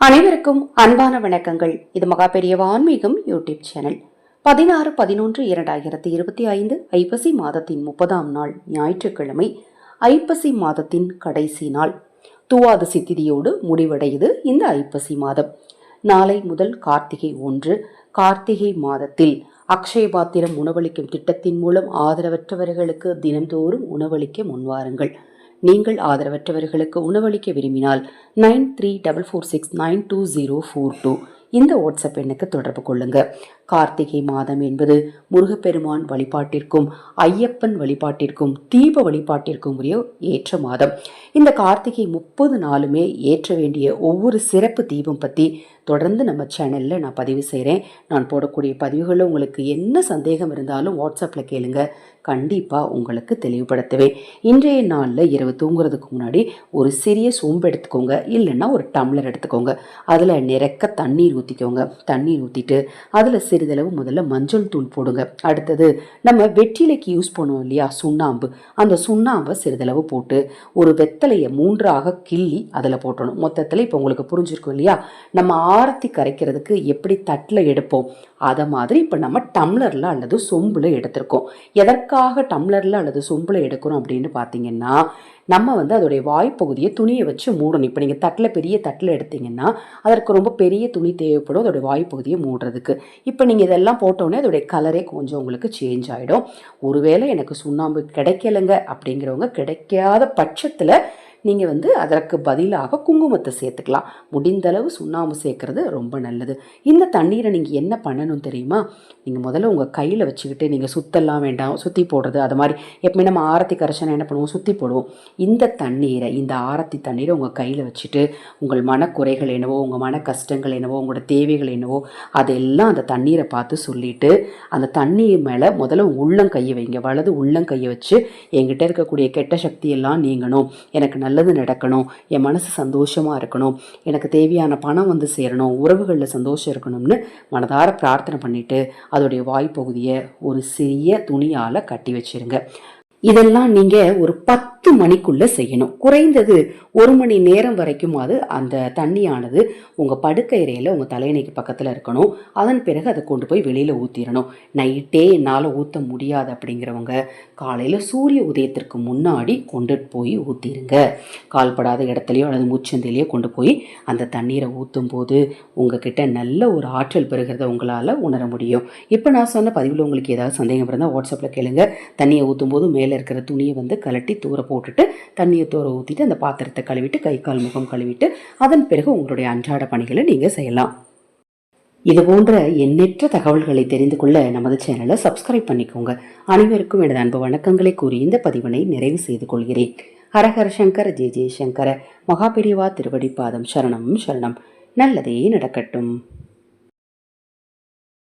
அனைவருக்கும் அன்பான வணக்கங்கள். இது மகா பெரிய ஆன்மீகம் யூடியூப் சேனல். பதினாறு பதினொன்று இரண்டாயிரத்தி இருபத்தி ஐந்து ஐப்பசி மாதத்தின் முப்பதாம் நாள் ஞாயிற்றுக்கிழமை ஐப்பசி மாதத்தின் கடைசி நாள். துவாதசி திதியோடு முடிவடையுது இந்த ஐப்பசி மாதம். நாளை முதல் கார்த்திகை ஒன்று. கார்த்திகை மாதத்தில் அக்ஷய பாத்திரம் உணவளிக்கும் திட்டத்தின் மூலம் ஆதரவற்றவர்களுக்கு தினந்தோறும் உணவளிக்க முன்வாருங்கள். நீங்கள் ஆதரவற்றவர்களுக்கு உணவளிக்க விரும்பினால் nine three double four six nine two zero four two இந்த வாட்ஸ்அப் எண்ணுக்கு தொடர்பு கொள்ளுங்கள் கார்த்திகை மாதம் என்பது முருகப்பெருமான் வழிபாட்டிற்கும் ஐயப்பன் வழிபாட்டிற்கும் தீப வழிபாட்டிற்கும் உரிய ஏற்ற மாதம். இந்த கார்த்திகை முப்பது நாளுமே ஏற்ற வேண்டிய ஒவ்வொரு சிறப்பு தீபம் பற்றி தொடர்ந்து நம்ம சேனலில் நான் பதிவு செய்கிறேன் நான் போடக்கூடிய பதிவுகளில் உங்களுக்கு என்ன சந்தேகம் இருந்தாலும் வாட்ஸ்அப்பில் கேளுங்க. கண்டிப்பாக உங்களுக்கு தெளிவுபடுத்துவேன். இன்றைய நாளில் இரவு தூங்குறதுக்கு முன்னாடி ஒரு சிறிய சோம்பு எடுத்துக்கோங்க. இல்லைன்னா ஒரு டம்ளர் எடுத்துக்கோங்க. அதில் நிறக்க தண்ணீர் ஊற்றிக்கோங்க தண்ணீர் ஊற்றிட்டு அதில் சிறிதளவு முதல்ல மஞ்சள் தூள் போடுங்க. அடுத்தது நம்ம வெற்றிலைக்கு யூஸ் பண்ணுவோம் இல்லையா சுண்ணாம்பு. அந்த சுண்ணாம்பை சிறிதளவு போட்டு ஒரு வெத்தலையை மூன்றாக கிள்ளி அதில் போட்டணும். மொத்தத்தில் இப்போ உங்களுக்கு புரிஞ்சிருக்கும் இல்லையா? நம்ம ஆரத்தி கரைக்கிறதுக்கு எப்படி தட்டில் எடுப்போம்? அதை மாதிரி இப்போ நம்ம டம்ளரில் அல்லது சொம்பில் எடுத்திருக்கோம். எதற்காக டம்ளரில் அல்லது சொம்பில் எடுக்கிறோம் அப்படின்னு பார்த்தீங்கன்னா நம்ம வந்து அதோடைய வாய்ப்பகுதியை துணியை வச்சு மூடணும். இப்போ நீங்கள் தட்டில் பெரிய தட்டில் எடுத்தீங்கன்னா அதற்கு ரொம்ப பெரிய துணி தேவைப்படும் அதோடைய வாய்ப்பகுதியை மூடுறதுக்கு. இப்போ நீங்கள் இதெல்லாம் போட்டோன்னே அதோடைய கலரே கொஞ்சம் உங்களுக்கு சேஞ்ச் ஆகிடும் ஒருவேளை எனக்கு சுண்ணாம்பு கிடைக்கலைங்க அப்படிங்கிறவங்க கிடைக்காத பட்சத்தில் நீங்கள் வந்து அதற்கு பதிலாக குங்குமத்தை சேர்த்துக்கலாம். முடிந்தளவு சுண்ணாம்பு சேர்க்குறது ரொம்ப நல்லது. இந்த தண்ணீரை நீங்கள் என்ன பண்ணணும் தெரியுமா? நீங்கள் முதல்ல உங்கள் கையில் வச்சுக்கிட்டு நீங்கள் சுத்தெல்லாம் வேண்டாம். சுற்றி போடுறது அது மாதிரி எப்பவுமே நம்ம ஆரத்தி கரைச்சனை என்ன பண்ணுவோம்? சுற்றி போடுவோம். இந்த தண்ணீரை இந்த ஆரத்தி தண்ணீரை உங்கள் கையில் வச்சுட்டு உங்கள் மனக்குறைகள் என்னவோ உங்கள் மன கஷ்டங்கள் என்னவோ உங்களோட தேவைகள் என்னவோ அதெல்லாம் அந்த தண்ணீரை பார்த்து சொல்லிட்டு அந்த தண்ணீர் மேலே முதல்ல உங்கள் உள்ளங்கையை வைங்க. வலது உள்ளங்கையை வச்சு என்கிட்ட இருக்கக்கூடிய கெட்ட சக்தியெல்லாம் நீங்கணும். எனக்கு நல்லது நடக்கணும் என் மனசு சந்தோஷமாக இருக்கணும் எனக்கு தேவையான பணம் வந்து சேரணும் உறவுகளில் சந்தோஷம் இருக்கணும்னு மனதார பிரார்த்தனை பண்ணிவிட்டு அதோடைய வாய்ப்பகுதியை ஒரு சிறிய துணியால் கட்டி வச்சுருங்க. இதெல்லாம் நீங்கள் ஒரு பத்து மணிக்குள்ள செய்யணும். குறைந்தது ஒரு மணி நேரம் வரைக்குமாவது அந்த தண்ணியானது உங்கள் படுக்கை அறையில் உங்கள் தலையணைக்கு பக்கத்தில் இருக்கணும். அதன் பிறகு அதை கொண்டு போய் வெளியில் ஊற்றிடணும் நைட்டே என்னால் ஊற்ற முடியாது அப்படிங்கிறவங்க காலையில் சூரிய உதயத்திற்கு முன்னாடி கொண்டு போய் ஊத்திருங்க. கால்படாத இடத்துலையோ அல்லது மூச்சந்திலையோ கொண்டு போய் அந்த தண்ணீரை ஊற்றும் போது உங்ககிட்ட நல்ல ஒரு ஆற்றல் பெறுகிறத உங்களால் உணர முடியும். இப்போ நான் சொன்ன பதிவில் உங்களுக்கு ஏதாவது சந்தேகம் இருந்தால் வாட்ஸ்அப்பில் கேளுங்க. தண்ணியை ஊற்றும் போது மேலே இருக்கிற துணியை வந்து கலட்டி தூர போட்டுட்டு தண்ணியை தூர ஊற்றிட்டு அந்த பாத்திரத்தை கழுவிட்டு கை கால் முகம் கழுவிட்டு அதன் பிறகு உங்களுடைய அன்றாட பணிகளை நீங்கள் செய்யலாம். இது போன்ற எண்ணற்ற தகவல்களை தெரிந்து கொள்ள நமது சேனலை சப்ஸ்கிரைப் பண்ணிக்கோங்க. அனைவருக்கும் எனது அன்பு வணக்கங்களை கூறி இந்த பதிவினை நிறைவு செய்து கொள்கிறேன். ஹரஹர சங்கர ஜெய ஜெயசங்கர மகாபிரிவா திருவடிப்பாதம் சரணம் சரணம். நல்லதே நடக்கட்டும்.